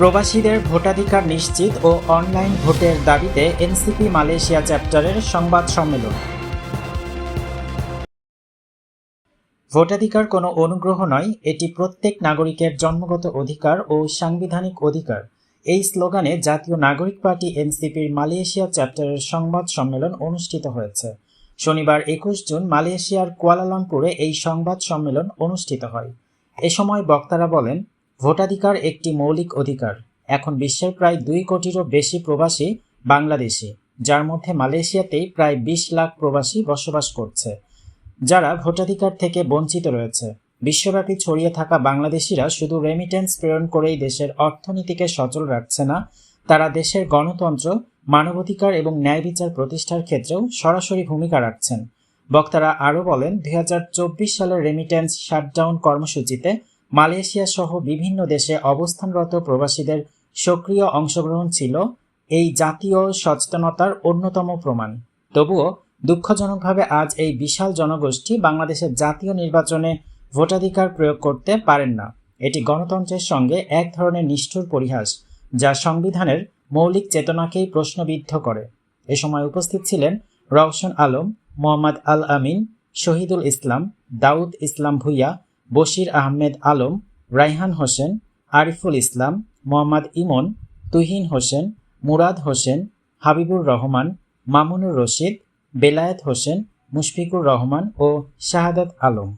প্রবাসীদের ভোটাধিকার নিশ্চিত ও অনলাইন ভোটের দাবিতে এনসিপি মালয়েশিয়া চ্যাপ্টারের সংবাদ সম্মেলন। ভোটাধিকার কোনো অনুগ্রহ নয়, এটি প্রত্যেক নাগরিকের জন্মগত অধিকার ও সাংবিধানিক অধিকার। এই স্লোগানে জাতীয় নাগরিক পার্টি এনসিপির মালয়েশিয়া চ্যাপ্টারের সংবাদ সম্মেলন অনুষ্ঠিত হয়েছে। শনিবার একুশ জুন মালয়েশিয়ার কুয়ালালামপুরে এই সংবাদ সম্মেলন অনুষ্ঠিত হয়। এ সময় বক্তারা বলেন ভোটাধিকার একটি মৌলিক অধিকার। এখন বিশ্বের প্রায় দুই কোটিরও বেশি প্রবাসী বাংলাদেশি, যার মধ্যে মালয়েশিয়াতেই প্রায় বিশ লাখ প্রবাসী বসবাস করছে। যারা ভোটাধিকার থেকে বঞ্চিত রয়েছে। বিশ্বব্যাপী ছড়িয়ে থাকা বাংলাদেশিরা শুধু রেমিটেন্স প্রেরণ করেই দেশের অর্থনীতিকে সচল রাখছে না, তারা দেশের গণতন্ত্র, মানবাধিকার এবং ন্যায় বিচার প্রতিষ্ঠার ক্ষেত্রেও সরাসরি ভূমিকা রাখছেন। বক্তারা আরও বলেন, দুই হাজার চব্বিশ সালের রেমিটেন্স শাটডাউন কর্মসূচিতে মালয়েশিয়া সহ বিভিন্ন দেশে অবস্থানরত প্রবাসীদের সক্রিয় অংশগ্রহণ ছিল এই জাতীয় সচেতনতার অন্যতম প্রমাণ। তবুও দুঃখজনকভাবে আজ এই বিশাল জনগোষ্ঠী বাংলাদেশের জাতীয় নির্বাচনে ভোটাধিকার প্রয়োগ করতে পারেন না। এটি গণতন্ত্রের সঙ্গে এক ধরনের নিষ্ঠুর পরিহাস, যা সংবিধানের মৌলিক চেতনাকেই প্রশ্নবিদ্ধ করে। এ সময় উপস্থিত ছিলেন রওশন আলম, মোহাম্মদ আল আমিন, শহীদুল ইসলাম, দাউদ ইসলাম ভুইয়া বশির আহমেদ আলম রাইহান হোসেন, আরিফুল ইসলাম, মোহাম্মদ ইমন, তুহিন হোসেন, মুরাদ হোসেন, হাবিবুর রহমান, মামুনুর রশিদ, বেলায়েত হোসেন, মুশফিকুর রহমান ও শাহাদাত আলম।